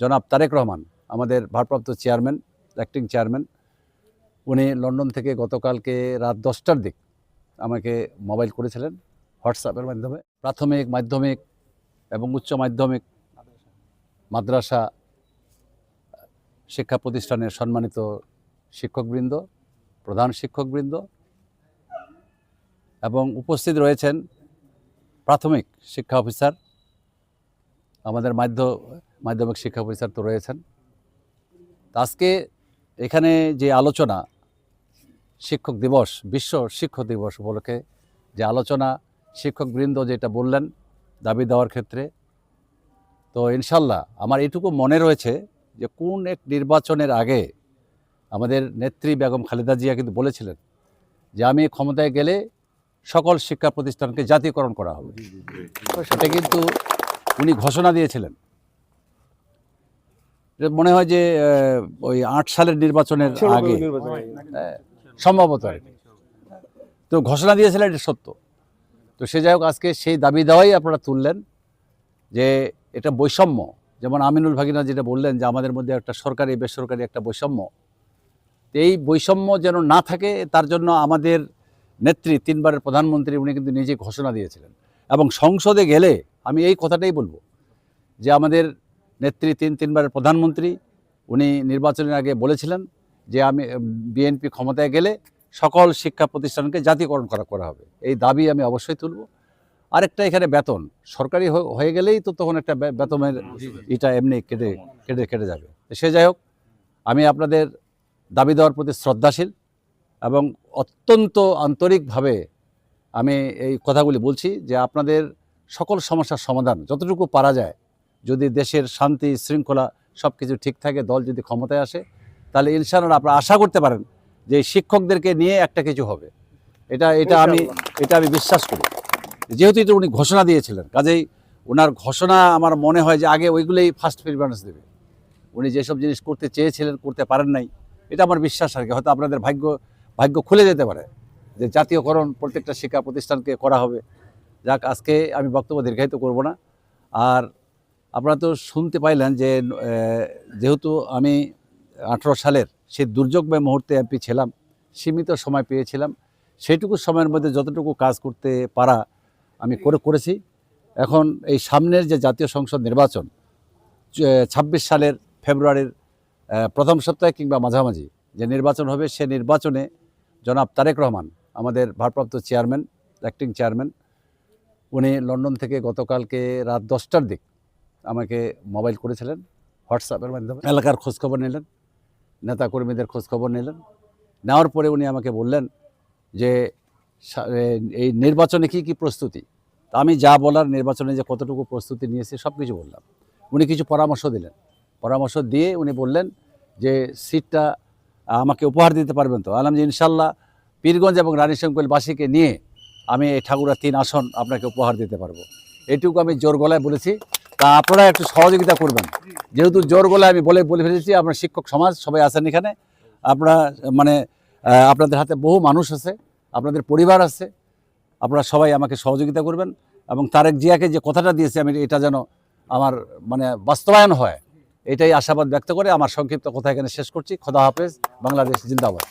জনাব তারেক রহমান, আমাদের ভারপ্রাপ্ত চেয়ারম্যান অ্যাক্টিং চেয়ারম্যান উনি লন্ডন থেকে গতকালকে রাত দশটার দিক আমাকে মোবাইল করেছিলেন হোয়াটসঅ্যাপের মাধ্যমে। প্রাথমিক, মাধ্যমিক এবং উচ্চ মাধ্যমিক মাদ্রাসা শিক্ষা প্রতিষ্ঠানের সম্মানিত শিক্ষকবৃন্দ, প্রধান শিক্ষকবৃন্দ এবং উপস্থিত রয়েছেন প্রাথমিক শিক্ষা অফিসার, আমাদের মাধ্য মাধ্যমিক শিক্ষা অফিসার তো রয়েছেন। আজকে এখানে যে আলোচনা, শিক্ষক দিবস, বিশ্ব শিক্ষক দিবস উপলক্ষে যে আলোচনা, শিক্ষকবৃন্দ যেটা বললেন দাবি দেওয়ার ক্ষেত্রে, তো ইনশাল্লাহ আমার এটুকু মনে রয়েছে যে কোন এক নির্বাচনের আগে আমাদের নেত্রী বেগম খালেদা জিয়া কিন্তু বলেছিলেন যে আমি ক্ষমতায় গেলে সকল শিক্ষা প্রতিষ্ঠানকে জাতীয়করণ করা হবে। সেটা কিন্তু উনি ঘোষণা দিয়েছিলেন। মনে হয় যে ওই আট সালের নির্বাচনের আগে সম্ভবত আর কি। তো ঘোষণা দিয়েছিলেন এটা সত্য। তো সে যাই হোক আজকে সেই দাবি দেওয়াই আপনারা তুললেন যে এটা বৈষম্য। যেমন আমিনুল ভাগিনা যেটা বললেন যে আমাদের মধ্যে একটা সরকারি বেসরকারি একটা বৈষম্য। তো এই বৈষম্য যেন না থাকে তার জন্য আমাদের নেত্রী তিনবারের প্রধানমন্ত্রী উনি কিন্তু নিজে ঘোষণা দিয়েছিলেন। এবং সংসদে গেলে আমি এই কথাটাই বলব যে আমাদের নেত্রী তিন তিনবারের প্রধানমন্ত্রী, উনি নির্বাচনের আগে বলেছিলেন যে আমি বিএনপি ক্ষমতায় গেলে সকল শিক্ষা প্রতিষ্ঠানকে জাতীয়করণ করা করা হবে। এই দাবি আমি অবশ্যই তুলব। আরেকটা এখানে বেতন, সরকারি হয়ে- গেলেই তো তখন একটা বেতনের এটা এমনি কেটে কেটে কেটে যাবে। সে যাই হোক, আমি আপনাদের দাবি দেওয়ার প্রতি শ্রদ্ধাশীল এবং অত্যন্ত আন্তরিকভাবে আমি এই কথাগুলি বলছি যে আপনাদের সকল সমস্যার সমাধান যতটুকু পারা যায় যদি দেশের শান্তি শৃঙ্খলা সব কিছু ঠিক থাকে দল যদি ক্ষমতায় আসে তাহলে ইনশাআল্লাহ আপনারা আশা করতে পারেন যে শিক্ষকদেরকে নিয়ে একটা কিছু হবে। এটা এটা আমি এটা আমি বিশ্বাস করি। যেহেতু এটা উনি ঘোষণা দিয়েছিলেন কাজেই ওনার ঘোষণা আমার মনে হয় যে আগে ওইগুলোই ফার্স্ট প্রিফারেন্স দেবে। উনি যেসব জিনিস করতে চেয়েছিলেন করতে পারেন নাই এটা আমার বিশ্বাস আর কি। হয়তো আপনাদের ভাগ্য ভাগ্য খুলে যেতে পারে যে জাতীয়করণ প্রত্যেকটা শিক্ষা প্রতিষ্ঠানকে করা হবে। যাক আজকে আমি বক্তব্য দীর্ঘায়িত করব না। আর আপনারা তো শুনতে পাইলেন যে যেহেতু আমি আঠারো সালের সেই দুর্যোগময় মুহূর্তে এমপি ছিলাম, সীমিত সময় পেয়েছিলাম, সেইটুকু সময়ের মধ্যে যতটুকু কাজ করতে পারা আমি করে, করেছি। এখন এই সামনের যে জাতীয় সংসদ নির্বাচন ছাব্বিশ সালের ফেব্রুয়ারির প্রথম সপ্তাহে কিংবা মাঝামাঝি যে নির্বাচন হবে, সে নির্বাচনে জনাব তারেক রহমান, আমাদের ভারপ্রাপ্ত চেয়ারম্যান অ্যাক্টিং চেয়ারম্যান, উনি লন্ডন থেকে গতকালকে রাত দশটার দিক আমাকে মোবাইল করেছিলেন, হোয়াটসঅ্যাপের মাধ্যমে। এলাকার খোঁজখবর নিলেন, নেতাকর্মীদের খোঁজখবর নিলেন। নেওয়ার পরে উনি আমাকে বললেন যে এই নির্বাচনে কি কি প্রস্তুতি? আমি যা বলার নির্বাচনে যে কতটুকু প্রস্তুতি নিয়েছি সব কিছু বললাম। উনি কিছু পরামর্শ দিলেন। পরামর্শ দিয়ে উনি বললেন যে, সিটটা আমাকে উপহার দিতে পারবেন তো? আলাম যে, ইনশাল্লাহ পীরগঞ্জ এবং রানীশঙ্কলবাসীকে নিয়ে আমি এই ঠাকুরা তিন আসন আপনাকে উপহার দিতে পারব। এটুকু আমি জোর গলায় বলেছি। তা আপনারা একটু সহযোগিতা করবেন। যেহেতু জোর গলায় আমি বলে বলে ফেলেছি আপনার শিক্ষক সমাজ সবাই আছেন এখানে। আপনারা মানে আপনাদের হাতে বহু মানুষ আছে, আপনাদের পরিবার আছে। আপনারা সবাই আমাকে সহযোগিতা করবেন এবং তারেক জিয়াকে যে কথাটা দিয়েছি, আমি এটা যেন আমার মানে বাস্তবায়ন হয়, এটাই আশাবাদ ব্যক্ত করে আমার সংক্ষিপ্ত কথা এখানে শেষ করছি। খোদা হাফেজ, বাংলাদেশ জিন্দাবাদ।